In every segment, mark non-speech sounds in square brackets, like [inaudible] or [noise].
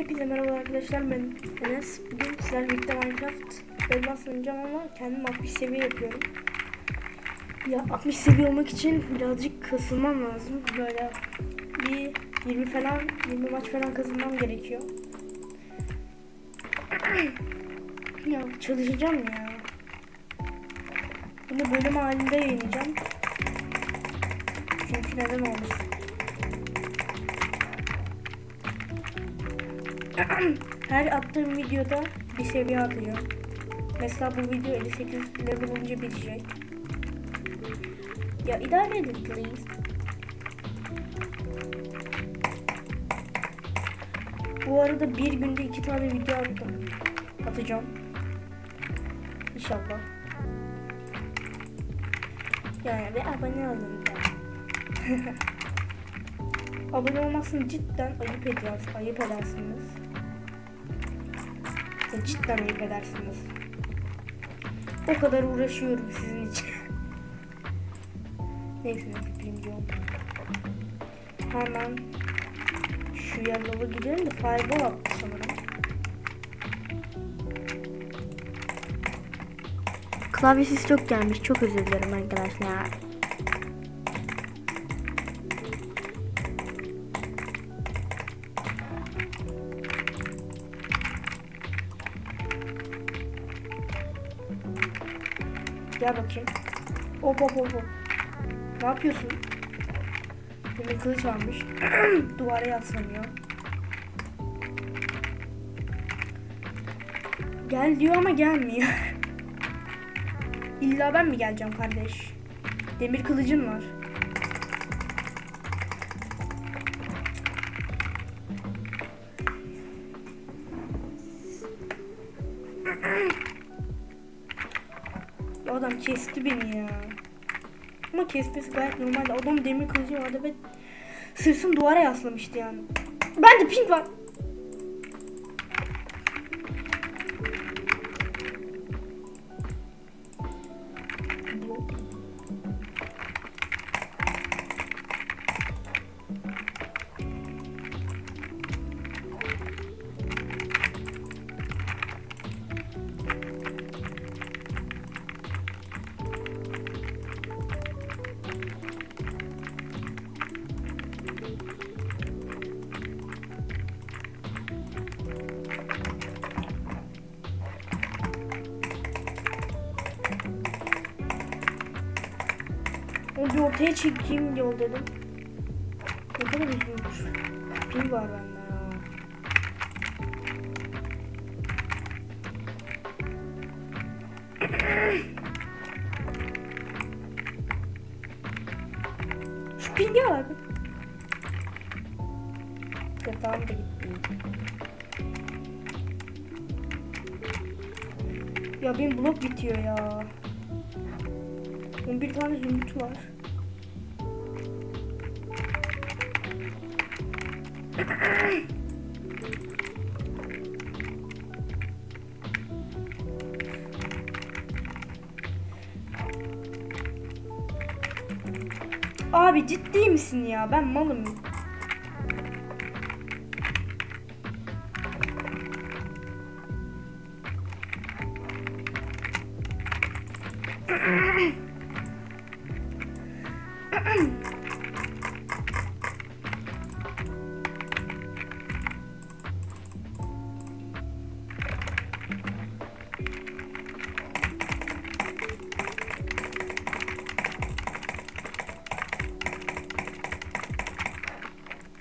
Hepinize merhaba arkadaşlar ben Enes. Bugün sizlerle birlikte Minecraft Bedwars oynayacağım ama kendim 60 seviye yapıyorum. Ya 60 seviye olmak için birazcık kasılmam lazım. Böyle bir 20 falan 20 maç falan kazanmam gerekiyor. [clears throat] ya çalışacağım ya. Bunu bölüm halinde yayınlayacağım. Çünkü neden olmasın. [clears throat] Her attığım videoda bir seviye atıyor. Mesela bu video 58 level olunca bitecek. Ya idare edin please. Bu arada bir günde iki tane video attım. Atacağım. İnşallah. Yani bir abone olun [laughs] abone olmazsın cidden ayıp eder, ayıp edersiniz. Ya cidden ayıp edersiniz. O kadar uğraşıyorum sizin için. [laughs] Neyse birinci oldu. Hemen şu yellow'a gidelim de fireball attı sanırım. Klavyesiz çok gelmiş. Çok özür dilerim arkadaşlar. Gel bakayım. Hop hop hop. Ne yapıyorsun? Demir kılıç almış. [clears throat] Duvara yaslanıyor. Gel diyor ama gelmiyor. [laughs] İlla ben mi geleceğim kardeş? Demir kılıcın var. Adam kesti beni ya. Ama kesmesi gayet normaldi. Adam demir kılıcı vardı ve sırsın duvara yaslamıştı yani. Ben de pink var. Bir ortaya çekeyim yol dedim. Ne kadar üzülmüş. Pil var bende ya. Şu pinge bak. Yatağım da gitti. Ya benim blok bitiyor ya. 11 tane zümrüt var. Abi ciddi misin ya? Ben malım. [clears throat]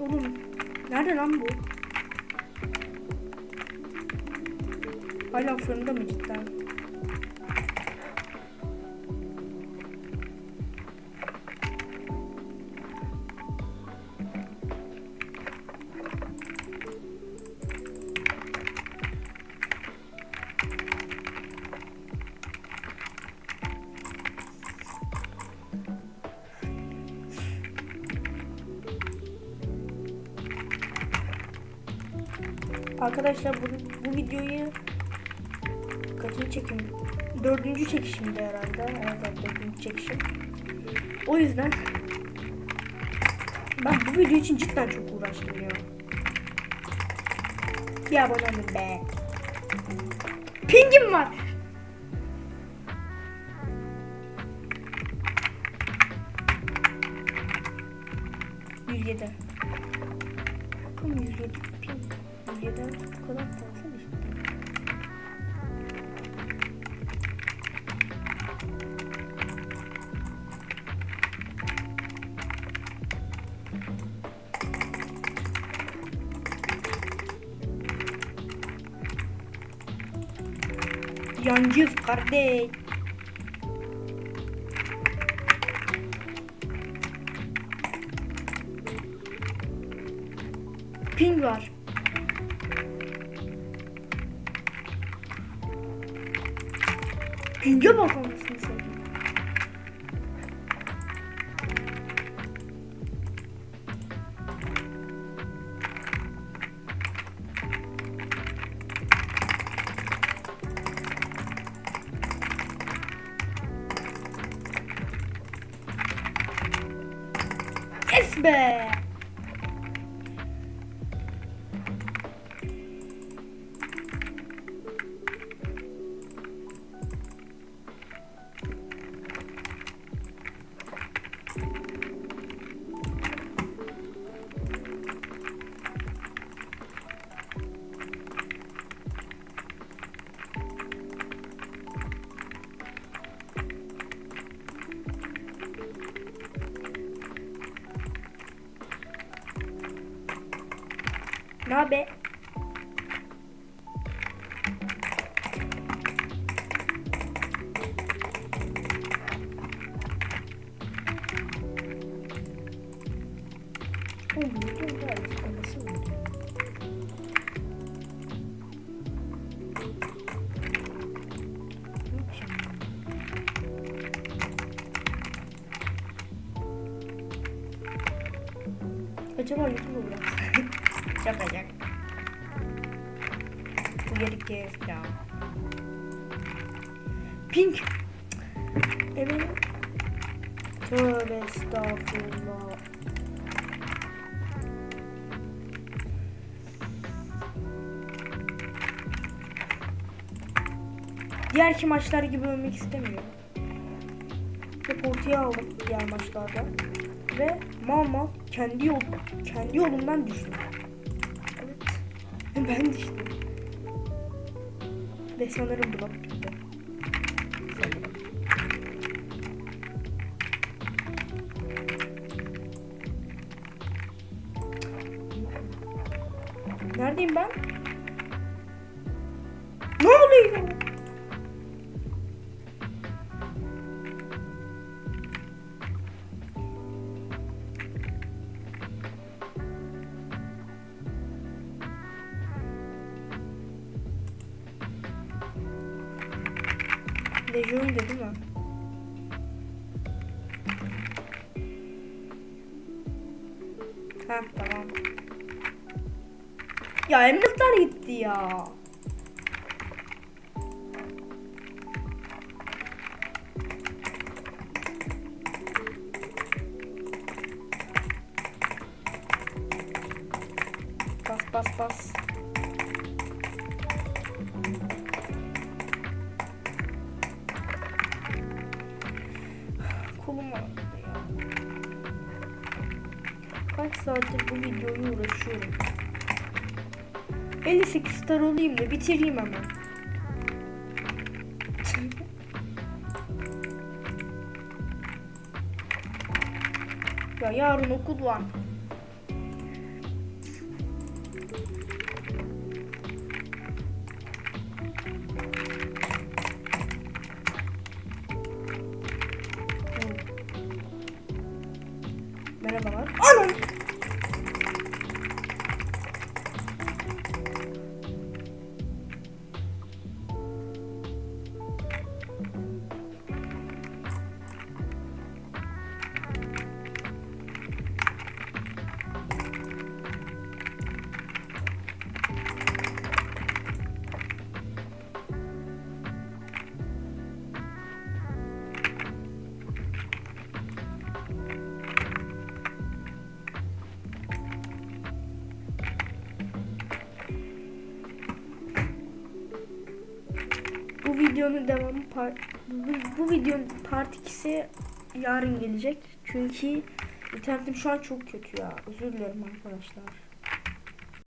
Oğlum nerede lan bu? Hala fırında mı cidden? Arkadaşlar bu, bu videoyu kaçıncı çekim? Dördüncü çekişimde herhalde. Evet, dördüncü çekişim. O yüzden ben bu video için cidden çok uğraştım ya. Bir abone olun be. Pingim var. Yüz yedi. Bakın yüz yedi ping. Yedi bu kadar fazla işte. Kardeş. Ping var. Ping'e bak anasını satayım. Es be! Ne? Acaba YouTube mu şaka. Bu yeri kes ya. Pink. Evet. Tövbe estağfurullah. Diğerki maçlar gibi ölmek istemiyorum. Hep ortaya aldım diğer maçlarda. Ve mal mal kendi yol kendi yolumdan düştüm. Evet. Ben düştüm. Ve sanırım blok bitti. Neredeyim ben? Ne oluyor? Lejyo'ydu değil mi? Heh tamam. Ya emlaklar gitti ya. Bas bas bas. Saattir bu videoyu uğraşıyorum. 58 star olayım da bitireyim hemen. ya yarın okul var. Merhabalar. Anam. Videonun devamı part bu, bu videonun part 2'si yarın gelecek. Çünkü internetim şu an çok kötü ya. Özür dilerim arkadaşlar.